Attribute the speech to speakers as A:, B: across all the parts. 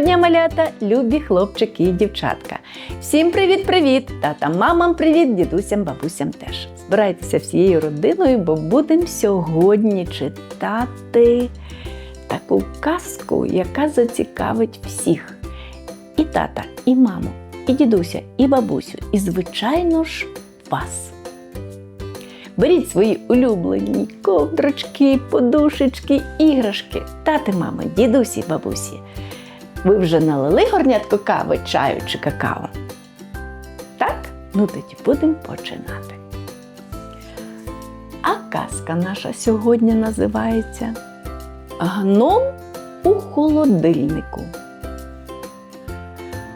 A: дня, малята, любі хлопчики і дівчатка. Всім привіт-привіт! Татам, мамам привіт, дідусям, бабусям теж. Збирайтеся всією родиною, бо будемо сьогодні читати таку казку, яка зацікавить всіх. І тата, і маму, і дідуся, і бабусю, і, звичайно ж, вас. Беріть свої улюблені ковдрочки, подушечки, іграшки, тати, мами, дідусі, бабусі. Ви вже налили горнятко кави, чаю чи какао? Так? Ну тоді будемо починати. А казка наша сьогодні називається Гном у холодильнику.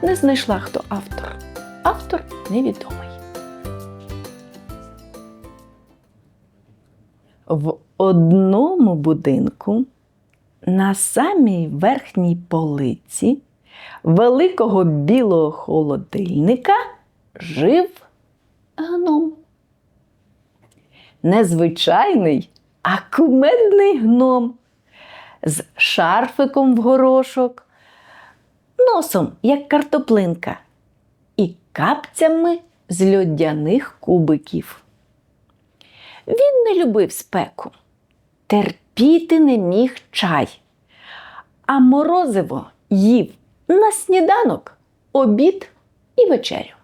A: Не знайшла, хто автор. Автор невідомий. В одному будинку на самій верхній полиці великого білого холодильника жив гном. Незвичайний, а кумедний гном з шарфиком в горошок, носом, як картоплинка, і капцями з льодяних кубиків. Він не любив спеку, терпіти не міг чай, а морозиво їв на сніданок, обід і вечерю.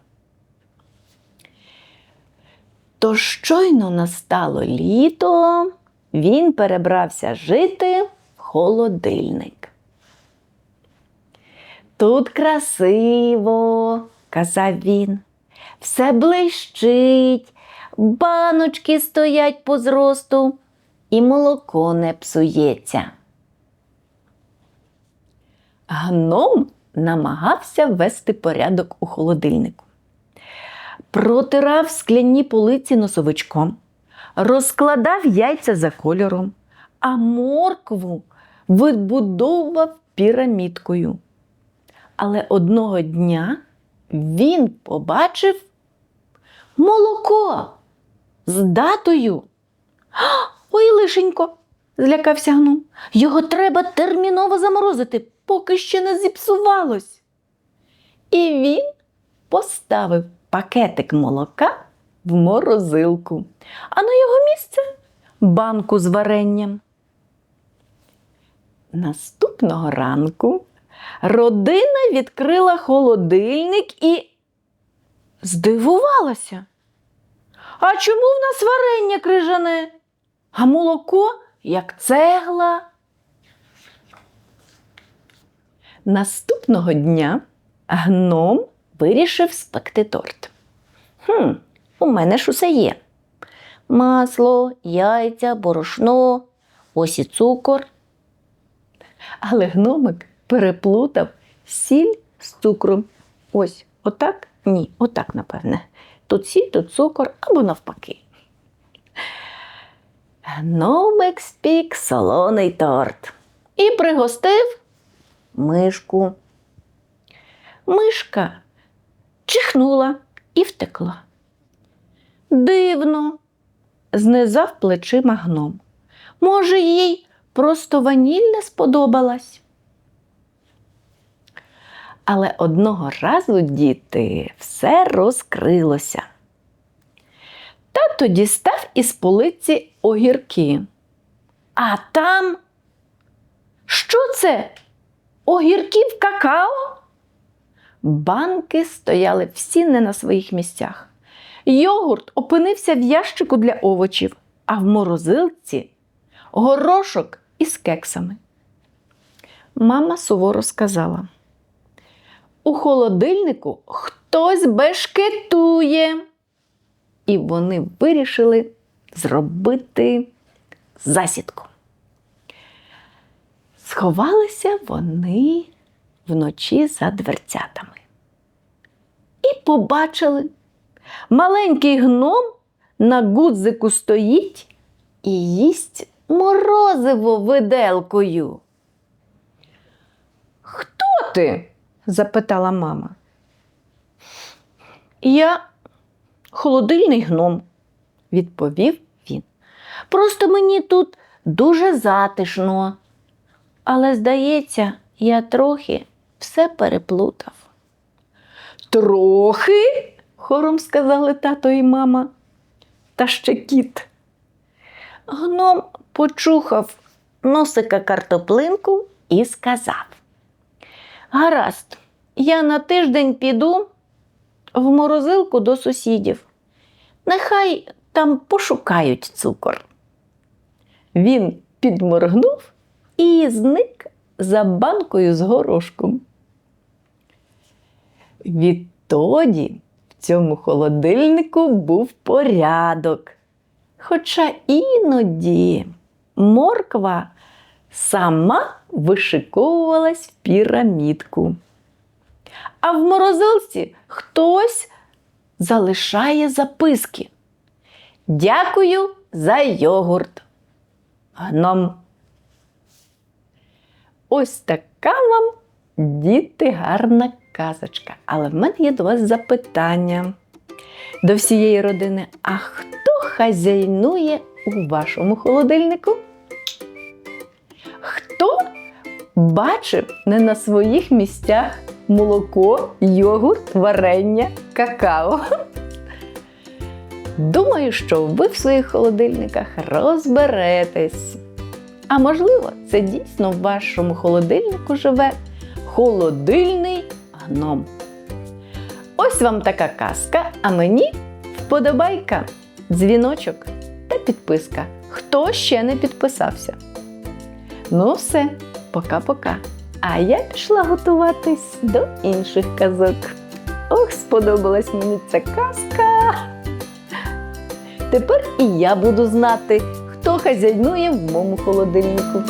A: То щойно настало літо, він перебрався жити в холодильник. Тут красиво, казав він, все блищить, баночки стоять по зросту, і молоко не псується. Гном намагався ввести порядок у холодильнику. Протирав скляні полиці носовичком, розкладав яйця за кольором, а моркву відбудовував пірамідкою. Але одного дня він побачив молоко з датою. Ой, лишенько, злякався гном. Його треба терміново заморозити, поки ще не зіпсувалось. І він поставив пакетик молока в морозилку, а на його місце банку з варенням. Наступного ранку родина відкрила холодильник і здивувалася. А чому в нас варення крижане, а молоко як цегла? Наступного дня гном вирішив спекти торт. Хм, у мене ж усе є. Масло, яйця, борошно, ось і цукор. Але гномик переплутав сіль з цукром. Ось отак? Ні, отак, напевне. Тут сіль, тут цукор або навпаки. Гномик спік солоний торт і пригостив мишку. Мишка чихнула і втекла. Дивно, знизав плечима гном. Може, їй просто ваніль не сподобалась. Але одного разу, діти, все розкрилося. Тато дістав із полиці огірки. А там, що це? Огірків какао? Банки стояли всі не на своїх місцях. Йогурт опинився в ящику для овочів, а в морозилці горошок із кексами. Мама суворо сказала: у холодильнику хтось бешкетує. І вони вирішили зробити засідку. Сховалися вони вночі за дверцятами. І побачили, маленький гном на гудзику стоїть і їсть морозиво виделкою. Хто ти? запитала мама. Я холодильний гном, відповів він. Просто мені тут дуже затишно. Але, здається, я трохи все переплутав. Трохи, хором сказали тато і мама. Та ще кіт. Гном почухав носика картоплинку і сказав: Гаразд, я на тиждень піду в морозилку до сусідів. Нехай там пошукають цукор. Він підморгнув і зник за банкою з горошком. Відтоді в цьому холодильнику був порядок. Хоча іноді морква сама вишиковувалась в пірамідку. А в морозилці хтось залишає записки. Дякую за йогурт. Гном. Ось така вам, діти, гарна казочка. Але в мене є до вас запитання до всієї родини. А хто хазяйнує у вашому холодильнику? Хто бачив не на своїх місцях молоко, йогурт, варення, какао? Думаю, що ви в своїх холодильниках розберетесь. А можливо, це дійсно в вашому холодильнику живе холодильний гном. Ось вам така казка, а мені вподобайка, дзвіночок та підписка. Хто ще не підписався? Ну, все, пока-пока. А я пішла готуватись до інших казок. Ох, сподобалась мені ця казка. Тепер і я буду знати, хто хазяйнує в моєму холодильнику.